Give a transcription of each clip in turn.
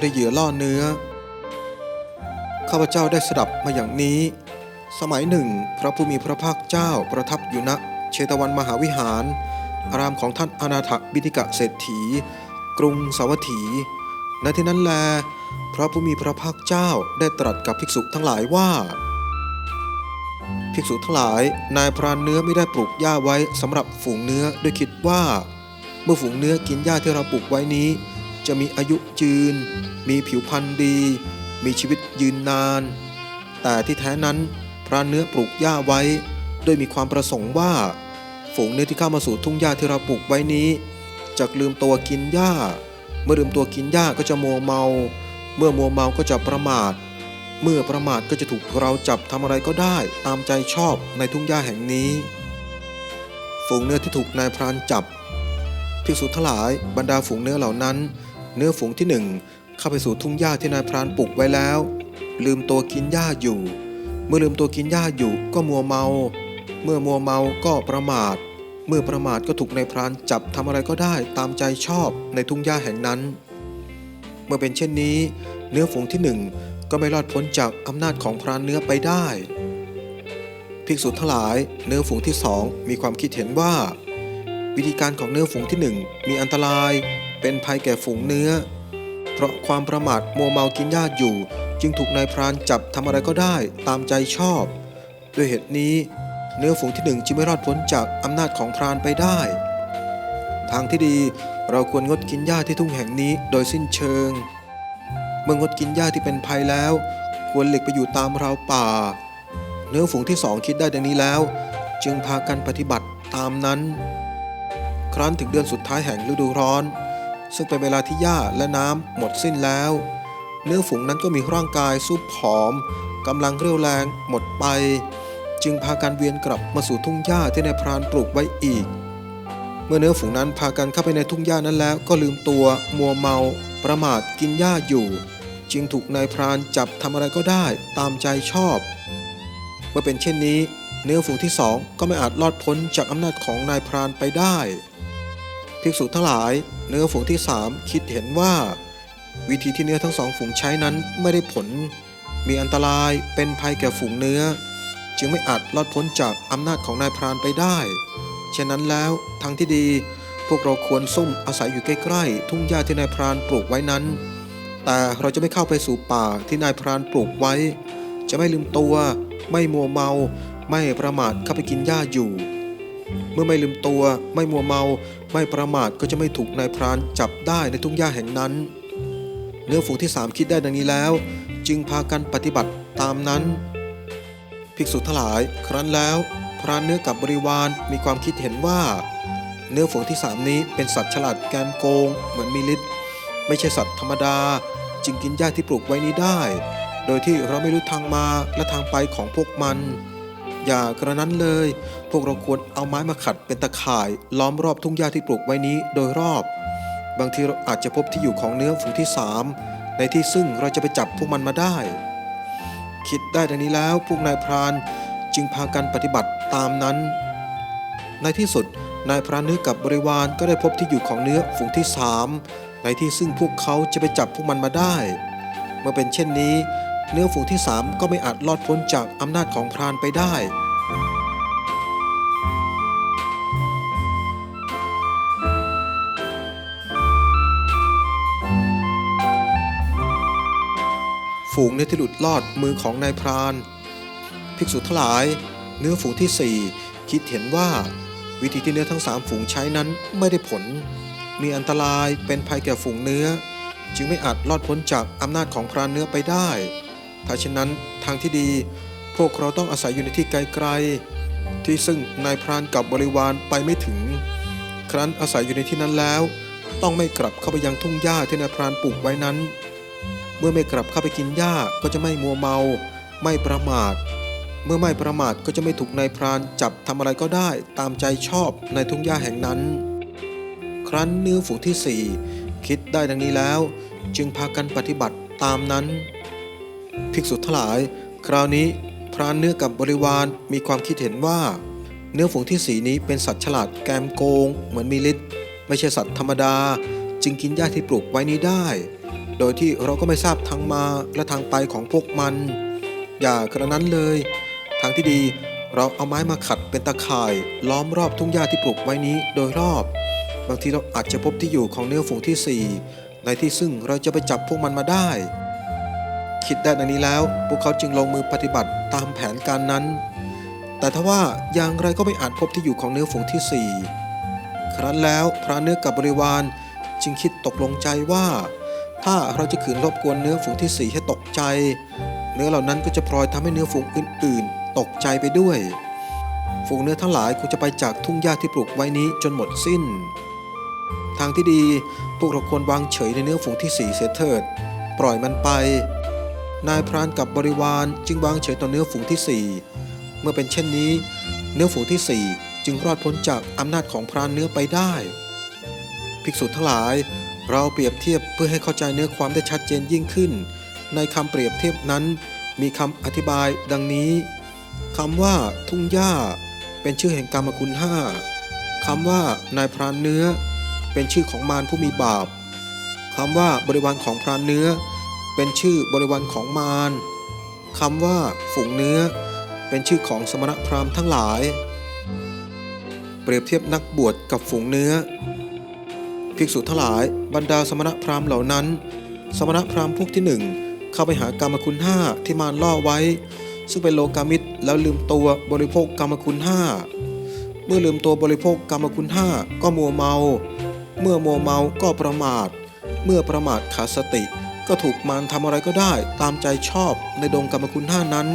ได้เหยื่อล่อเนื้อ ข้าพเจ้าได้สดับมาอย่างนี้ สมัยหนึ่ง พระผู้มีพระภาคเจ้าประทับอยู่ณเชตวันมหาวิหาร อารามของท่านอนาถบิณิกะเศรษฐี กรุงสาวัตถี ณที่นั้นแล พระผู้มีพระภาคเจ้าได้ตรัสกับภิกษุทั้งหลายว่า ภิกษุทั้งหลาย นายพรานเนื้อไม่ได้ปลูกหญ้าไว้สำหรับฝูงเนื้อด้วยคิดว่า เมื่อฝูงเนื้อกินหญ้าที่เราปลูกไว้นี้ จะมีอายุยืน มีผิวพรรณดี มีชีวิตยืนนาน แต่ที่แท้นั้นพรานเนื้อปลูกหญ้าไว้ โดยมีความประสงค์ว่า ฝูงเนื้อที่เข้ามาสู่ทุ่งหญ้าที่เราปลูกไว้นี้จะลืมตัวกินหญ้า เมื่อลืมตัวกินหญ้าก็จะมัวเมา เมื่อมัวเมาก็จะประมาท เมื่อประมาทก็จะถูกเราจับทำอะไรก็ได้ ตามใจชอบในทุ่งหญ้าแห่งนี้ฝูงเนื้อที่ถูกนายพรานจับภิกษุทั้งหลายบรรดาฝูงเนื้อเหล่านั้น เนื้อฝูงที่หนึ่งเข้าไปสู่ทุ่งหญ้าที่นายพรานปลูกไว้แล้ว ลืมตัวกินหญ้าอยู่ เมื่อลืมตัวกินหญ้าอยู่ก็มัวเมา เมื่อมัวเมาก็ประมาท เมื่อประมาทก็ถูกนายพรานจับทำอะไรก็ได้ตามใจชอบในทุ่งหญ้าแห่งนั้น เมื่อเป็นเช่นนี้ เนื้อฝูงที่หนึ่งก็ไม่รอดพ้นจากอำนาจของพรานเนื้อไปได้ภิกษุทั้งหลายเนื้อฝูงที่สองมีความคิดเห็นว่า วิธีการของเนื้อฝูงที่หนึ่งมีอันตราย เป็นภัยแก่ฝูงเนื้อ เพราะความประมาทมัวเมากินหญ้าอยู่ จึงถูกนายพรานจับทำอะไรก็ได้ตามใจชอบ ด้วยเหตุนี้ เนื้อฝูงที่หนึ่งจึงไม่รอดพ้นจากอำนาจของพรานไปได้ ทางที่ดีเราควรงดกินหญ้าที่ทุ่งแห่งนี้โดยสิ้นเชิง เมื่องดกินหญ้าที่เป็นภัยแล้ว ควรหลีกไปอยู่ตามราวป่า เนื้อฝูงที่สองคิดได้ดังนี้แล้ว จึงพากันปฏิบัติตามนั้น ครั้นถึงเดือนสุดท้ายแห่งฤดูร้อน ซึ่งเป็นเวลาที่หญ้าและน้ำหมดสิ้นแล้ว เนื้อฝูงนั้นก็มีร่างกายซุบผอมกำลังเรี่ยวแรงหมดไป จึงพากันเวียนกลับมาสู่ทุ่งหญ้าที่นายพรานปลูกไว้อีก เมื่อเนื้อฝูงนั้นพากันเข้าไปในทุ่งหญ้านั้นแล้ว ก็ลืมตัวมัวเมาประมาทกินหญ้าอยู่ จึงถูกนายพรานจับทำอะไรก็ได้ตามใจชอบ เมื่อเป็นเช่นนี้ เนื้อฝูงที่สองก็ไม่อาจรอดพ้นจากอำนาจของนายพรานไปได้ ภิกษุทั้งหลาย เนื้อฝูงที่สามคิดเห็นว่า วิธีที่เนื้อทั้งสองฝูงใช้นั้นไม่ได้ผล มีอันตรายเป็นภัยแก่ฝูงเนื้อ จึงไม่อาจรอดพ้นจากอำนาจของนายพรานไปได้ฉะนั้นแล้วทางที่ดีพวกเราควรซุ่มอาศัยอยู่ใกล้ๆทุ่งหญ้าที่นายพรานปลูกไว้นั้น แต่เราจะไม่เข้าไปสู่ป่าที่นายพรานปลูกไว้ จะไม่ลืมตัว ไม่มัวเมา ไม่ประมาทเข้าไปกินหญ้าอยู่ เมื่อไม่ลืมตัว ไม่มัวเมา ไม่ประมาทก็จะไม่ถูกนายพรานจับได้ในทุ่งหญ้าแห่งนั้น เนื้อฝูงที่สามคิดได้ดังนี้แล้ว จึงพากันปฏิบัติตามนั้น ภิกษุทั้งหลายครั้นแล้วพรานเนื้อกับบริวารมีความคิดเห็นว่า เนื้อฝูงที่สามนี้เป็นสัตว์ฉลาดแกมโกง เหมือนมีฤทธิ์ไม่ใช่สัตว์ธรรมดา จึงกินหญ้าที่ปลูกไว้นี้ได้ โดยที่เราไม่รู้ทางมาและทางไปของพวกมัน อย่ากระนั้นเลย พวกเราควรเอาไม้มาขัดเป็นตะข่าย ล้อมรอบทุ่งหญ้าที่ปลูกไว้นี้โดยรอบ บางทีเราอาจจะพบที่อยู่ของเนื้อฝูงที่สามในที่ซึ่งเราจะไปจับพวกมันมาได้ คิดได้ดังนี้แล้วพวกนายพรานจึงพากันปฏิบัติตามนั้น ในที่สุดนายพรานเนื้อกับบริวารก็ได้พบที่อยู่ของเนื้อฝูงที่สามในที่ซึ่งพวกเขาจะไปจับพวกมันมาได้ เมื่อเป็นเช่นนี้ เนื้อฝูงที่สามก็ไม่อาจรอดพ้นจากอำนาจของพรานไปได้ ฝูงเนื้อที่หลุดลอดมือของนายพราน ภิกษุทั้งหลาย เนื้อฝูงที่สี่คิดเห็นว่า วิธีที่เนื้อทั้งสามฝูงใช้นั้นไม่ได้ผล มีอันตรายเป็นภัยแก่ฝูงเนื้อ จึงไม่อาจรอดพ้นจากอำนาจของพรานเนื้อไปได้ ถ้าเช่นนั้นทางที่ดีพวกเราต้องอาศัยอยู่ในที่ไกลๆ ที่ซึ่งนายพรานกับบริวารไปไม่ถึง ครั้นอาศัยอยู่ในที่นั้นแล้ว ต้องไม่กลับเข้าไปยังทุ่งหญ้าที่นายพรานปลูกไว้นั้น เมื่อไม่กลับเข้าไปกินหญ้าก็จะไม่มัวเมา ไม่ประมาท เมื่อไม่ประมาทก็จะไม่ถูกนายพรานจับทำอะไรก็ได้ตามใจชอบในทุ่งหญ้าแห่งนั้น ครั้นเนื้อฝูงที่สี่คิดได้ดังนี้แล้ว จึงพากันปฏิบัติตามนั้น ภิกษุทั้งหลาย คราวนี้พรานเนื้อกับบริวารมีความคิดเห็นว่า เนื้อฝูงที่สีนี้เป็นสัตว์ฉลาดแกมโกง เหมือนมีฤทธิ์ไม่ใช่สัตว์ธรรมดา จึงกินหญ้าที่ปลูกไว้นี้ได้ โดยที่เราก็ไม่ทราบทางมาและทางไปของพวกมัน อย่ากระนั้นเลย ทางที่ดีเราเอาไม้มาขัดเป็นตะข่ายล้อมรอบทุ่งหญ้าที่ปลูกไว้นี้โดยรอบ บางทีเราอาจจะพบที่อยู่ของเนื้อฝูงที่สี่ในที่ซึ่งเราจะไปจับพวกมันมาได้ คิดได้ดังนี้แล้ว พวกเขาจึงลงมือปฏิบัติตามแผนการนั้น แต่ทว่าอย่างไรก็ไม่อาจพบที่อยู่ของเนื้อฝูงที่สี่ครั้นแล้วพระเนื้อกับบริวารจึงคิดตกลงใจว่า ถ้าเราจะขืนรบกวนเนื้อฝูงที่สี่ให้ตกใจ เนื้อเหล่านั้นก็จะพลอยทำให้เนื้อฝูงอื่น ๆ ตกใจไปด้วย ฝูงเนื้อทั้งหลายคงจะไปจากทุ่งหญ้าที่ปลูกไว้นี้จนหมดสิ้น ทางที่ดีพวกเราควรวางเฉยในเนื้อฝูงที่สี่เสียเถิด ปล่อยมันไป นายพรานกับบริวารจึงวางเฉยต่อเนื้อฝูงที่สี่เมื่อเป็นเช่นนี้ เนื้อฝูงที่สี่จึงรอดพ้นจากอำนาจของพรานเนื้อไปได้ ภิกษุทั้งหลาย เราเปรียบเทียบเพื่อให้เข้าใจเนื้อความได้ชัดเจนยิ่งขึ้น ในคำเปรียบเทียบนั้น มีคำอธิบายดังนี้คำว่าทุ่งหญ้า เป็นชื่อแห่งกรรมคุณห้าคำว่านายพรานเนื้อ เป็นชื่อของมารผู้มีบาปคำว่าบริวารของพรานเนื้อ เป็นชื่อบริวารของมารคำว่าฝูงเนื้อ เป็นชื่อของสมณพราหมณ์ทั้งหลาย เปรียบเทียบนักบวชกับฝูงเนื้อ ภิกษุทั้งหลายบรรดาสมณพราหมณ์เหล่านั้น สมณพราหมณ์พวกที่หนึ่งเข้าไปหากรรมคุณห้าที่มารล่อไว้ ซึ่งเป็นโลกามิตรแล้วลืมตัวบริโภคกรรมคุณห้าเมื่อลืมตัวบริโภคกรรมคุณห้าก็มัวเมา เมื่อมัวเมาก็ประมาท เมื่อประมาทขาดสติ ก็ถูกมารทำอะไรก็ได้ตามใจชอบในดงกรรมคุณห้านั้น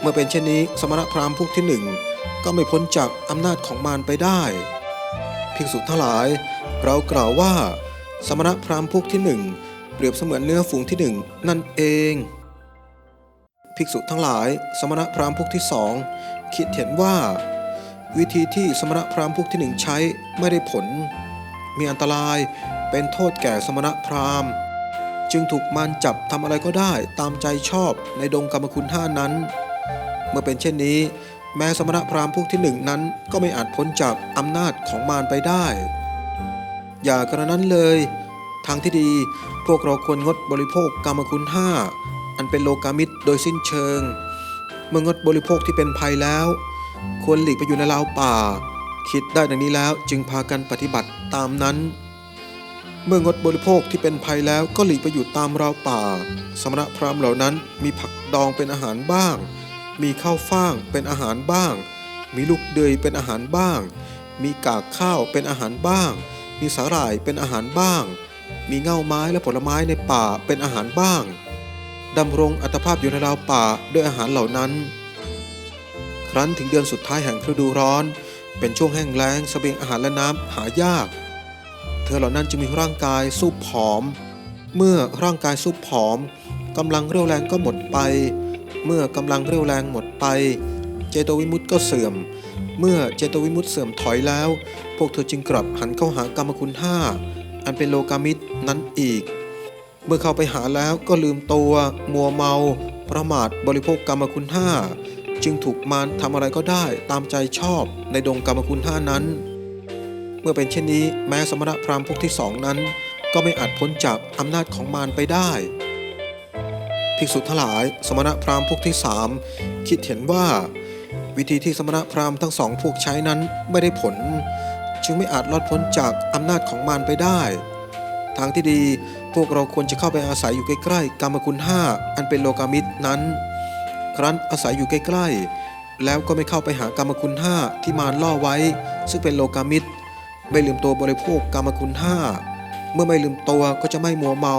เมื่อเป็นเช่นนี้สมณพราหมณ์พวกที่หนึ่งก็ไม่พ้นจากอำนาจของมารไปได้ ภิกษุทั้งหลาย เรากล่าวว่า สมณพราหมณ์พวกที่หนึ่งเปรียบเสมือนเนื้อฝูงที่หนึ่งนั่นเอง ภิกษุทั้งหลาย สมณพราหมณ์พวกที่สองคิดเห็นว่า วิธีที่สมณพราหมณ์พวกที่หนึ่งใช้ไม่ได้ผล มีอันตรายเป็นโทษแก่สมณพราหมณ์ จึงถูกมารจับทำอะไรก็ได้ตามใจชอบในดงกรรมคุณห้านั้น เมื่อเป็นเช่นนี้ แม้สมณพราหมณ์พวกที่หนึ่งนั้นก็ไม่อาจพ้นจากอำนาจของมารไปได้ อย่ากระนั้นเลย ทางที่ดีพวกเราควรงดบริโภคกรรมคุณห้าอันเป็นโลกามิตรโดยสิ้นเชิง เมื่องดบริโภคที่เป็นภัยแล้ว ควรหลีกไปอยู่ในราวป่า คิดได้ดังนี้แล้วจึงพากันปฏิบัติตามนั้น เมื่องดบริโภคที่เป็นภัยแล้วก็หลีกไปอยู่ตามราวป่า สมณพราหมณ์เหล่านั้นมีผักดองเป็นอาหารบ้าง มีข้าวฟ่างเป็นอาหารบ้าง มีลูกเดือยเป็นอาหารบ้าง มีกากข้าวเป็นอาหารบ้าง มีสาหร่ายเป็นอาหารบ้าง มีเง่าไม้และผลไม้ในป่าเป็นอาหารบ้างดำรงอัตภาพอยู่ในราวป่าด้วยอาหารเหล่านั้น ครั้นถึงเดือนสุดท้ายแห่งฤดูร้อน เป็นช่วงแห้งแล้งสเสบียงอาหารและน้ำหายาก เธอเหล่านั้นจึงมีร่างกายสู้ผอม เมื่อร่างกายสู้ผอมกำลังเรี่ยวแรงก็หมดไป เมื่อกำลังเรี่ยวแรงหมดไป เจโตวิมุตติก็เสื่อม เมื่อเจโตวิมุตติเสื่อมถอยแล้ว พวกเธอจึงกลับหันเข้าหากรรมคุณห้าอันเป็นโลกามิตรนั้นอีก เมื่อเข้าไปหาแล้วก็ลืมตัวมัวเมา ประมาทบริโภคกรรมคุณห้าจึงถูกมารทำอะไรก็ได้ตามใจชอบในดงกรรมคุณห้านั้น เมื่อเป็นเช่นนี้แม้สมณพราหมณ์พวกที่สองนั้น ก็ไม่อาจพ้นจากอำนาจของมารไปได้ภิกษุทั้งหลาย สมณพราหมณ์พวกที่สามคิดเห็นว่า วิธีที่สมณพราหมณ์ทั้งสองพวกใช้นั้นไม่ได้ผล จึงไม่อาจรอดพ้นจากอำนาจของมารไปได้ ทางที่ดีพวกเราควรจะเข้าไปอาศัยอยู่ใกล้ๆกรรมคุณห้าอันเป็นโลกามิตรนั้น ครั้นอาศัยอยู่ใกล้ๆแล้วก็ไม่เข้าไปหากรรมคุณห้าที่มารล่อไว้ ซึ่งเป็นโลกามิตร ไม่ลืมตัวบริโภคกรรมคุณห้าเมื่อไม่ลืมตัวก็จะไม่มัวเมา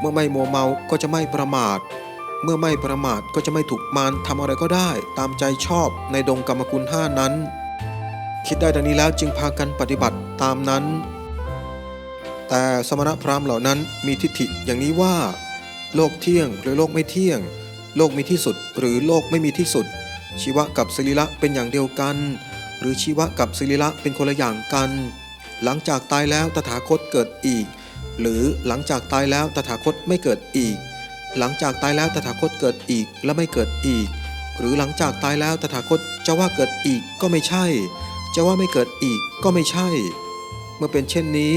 เมื่อไม่มัวเมาก็จะไม่ประมาท เมื่อไม่ประมาทก็จะไม่ถูกมารทำอะไรก็ได้ ตามใจชอบในดงกรรมคุณห้านั้น คิดได้ดังนี้แล้วจึงพากันปฏิบัติตามนั้น แต่สมณพราหมณ์เหล่านั้นมีทิฏฐิอย่างนี้ว่า โลกเที่ยงหรือโลกไม่เที่ยง โลกมีที่สุดหรือโลกไม่มีที่สุด ชีวะกับสรีระเป็นอย่างเดียวกัน หรือชีวะกับสรีระเป็นคนละอย่างกัน หลังจากตายแล้วตถาคตเกิดอีก หรือหลังจากตายแล้วตถาคตไม่เกิดอีก หลังจากตายแล้วตถาคตเกิดอีกและไม่เกิดอีก หรือหลังจากตายแล้วตถาคตจะว่าเกิดอีกก็ไม่ใช่ จะว่าไม่เกิดอีกก็ไม่ใช่ เมื่อเป็นเช่นนี้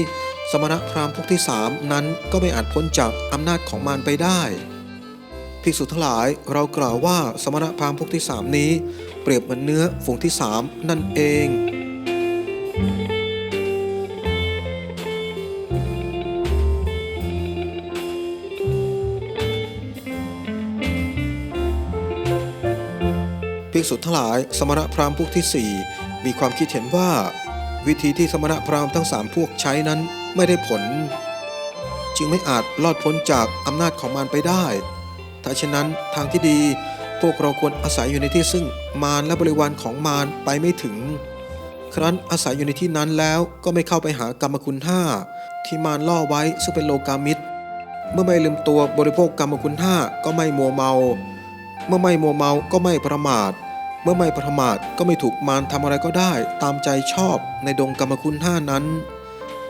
สสมณพราหมณ์พวกที่สามนั้นก็ไม่อาจพ้นจากอำนาจของมารไปได้ ภิกษุทั้งหลายเรากล่าวว่าสมณพราหมณ์พวกที่สามนี้ เปรียบเหมือนเนื้อฝูงที่สามนั่นเองภิกษุทั้งหลายสมณพราหมณ์พวกที่สี่มีความคิดเห็นว่า วิธีที่สมณพราหมณ์ทั้งสามพวกใช้นั้นไม่ได้ผล จึงไม่อาจรอดพ้นจากอำนาจของมารไปได้ ถ้าเช่นนั้นทางที่ดีพวกเราควรอาศัยอยู่ในที่ซึ่งมารและบริวารของมารไปไม่ถึง ครั้นอาศัยอยู่ในที่นั้นแล้วก็ไม่เข้าไปหากรรมคุณห้าที่มารล่อไว้ซึ่งเป็นโลกามิตร เมื่อไม่ลืมตัวบริโภคกรรมคุณห้าก็ไม่มัวเมา เมื่อไม่มัวเมาก็ไม่ประมาท เมื่อไม่ประมาทก็ไม่ถูกมารทำอะไรก็ได้ ตามใจชอบในดงกรรมคุณห้านั้น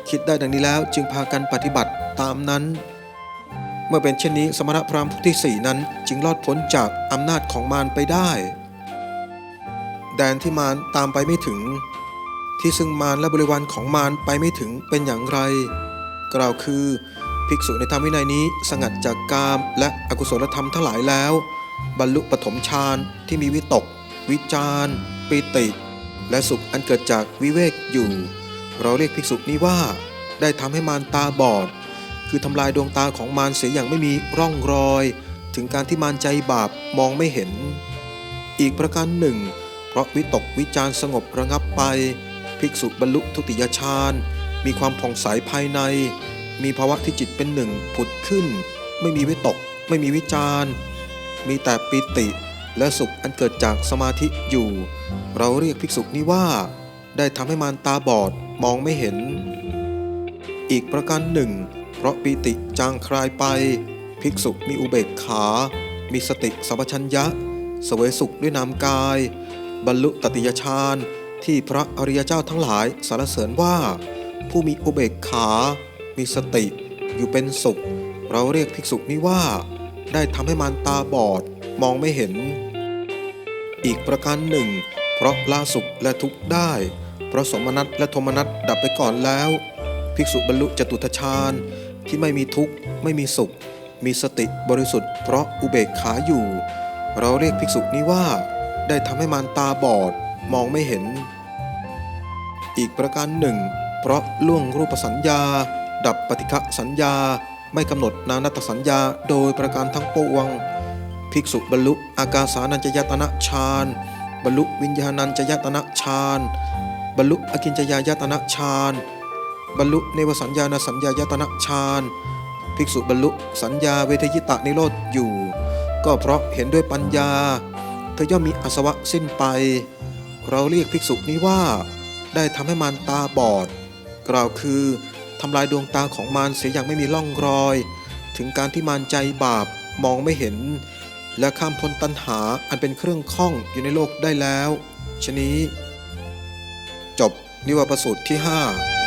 คิดได้ดังนี้แล้วจึงพากันปฏิบัติตามนั้น มื่อเป็นเช่นนี้สมณพราหมณ์พวกที่สี่นั้นจึงรอดพ้นจากอำนาจของมารไปได้ แดนที่มารตามไปไม่ถึง ที่ซึ่งมารและบริวารของมารไปไม่ถึงเป็นอย่างไร กล่าวคือ ภิกษุในธรรมวินัยนี้สงัดจากกามและอกุศลธรรมทั้งหลายแล้ว บรรลุปฐมฌานที่มีวิตก วิจารปิติ และสุขอันเกิดจากวิเวกอยู่ เราเรียกภิกษุนี้ว่า ได้ทำให้มารตาบอด คือทำลายดวงตาของมารเสียอย่างไม่มีร่องรอย ถึงการที่มารใจบาปมองไม่เห็น อีกประการหนึ่ง เพราะวิตกวิจารสงบระงับไป ภิกษุบรรลุทุติยฌานมีความผ่องใสภายใน มีภาวะที่จิตเป็นหนึ่งผุดขึ้น ไม่มีวิตก ไม่มีวิจารมีแต่ปิติและสุขอันเกิดจากสมาธิอยู่ เราเรียกภิกษุนี้ว่า ได้ทำให้มารตาบอดมองไม่เห็น อีกประการหนึ่ง เพราะปิติจางคลายไป ภิกษุมีอุเบกขา มีสติสัมปชัญญะ เสวยสุขด้วยนามกาย บรรลุตติยฌานที่พระอริยเจ้าทั้งหลายสรรเสริญว่า ผู้มีอุเบกขา มีสติ อยู่เป็นสุข เราเรียกภิกษุนี้ว่า ได้ทำให้มารตาบอดมองไม่เห็น อีกประการหนึ่ง เพราะละสุขและทุกข์ได้เพราะสมนัตและโทมนัตดับไปก่อนแล้ว ภิกษุบรรลุจตุทชาญ ที่ไม่มีทุกข์ ไม่มีสุข มีสติบริสุทธิ์เพราะอุเบกขาอยู่ เราเรียกภิกษุนี้ว่า ได้ทำให้มารตาบอด มองไม่เห็น อีกประการหนึ่ง เพราะล่วงรูปสัญญา ดับปฏิฆะสัญญา ไม่กำหนดนานัตสัญญาโดยประการทั้งปวง ภิกษุบรรลุอากาสานัญจยตนะฌานบรรลุวิญญาณัญจยตนะฌานบรรลุอกินจยายตนะฌาน บรรลุเนวสัญญาณสัญญายตนะฌานภิกษุบรรลุสัญญาเวทยิตะนิโรธอยู่ ก็เพราะเห็นด้วยปัญญา เธอย่อมมีอสวะสิ้นไป เราเรียกภิกษุนี้ว่า ได้ทำให้มารตาบอด กล่าวคือทำลายดวงตาของมารเสียอย่างไม่มีร่องรอย ถึงการที่มารใจบาปมองไม่เห็น และข้ามพ้นตัณหาอันเป็นเครื่องข้องอยู่ในโลกได้แล้ว ชนี้ จบนิวาประสูตรที่ 5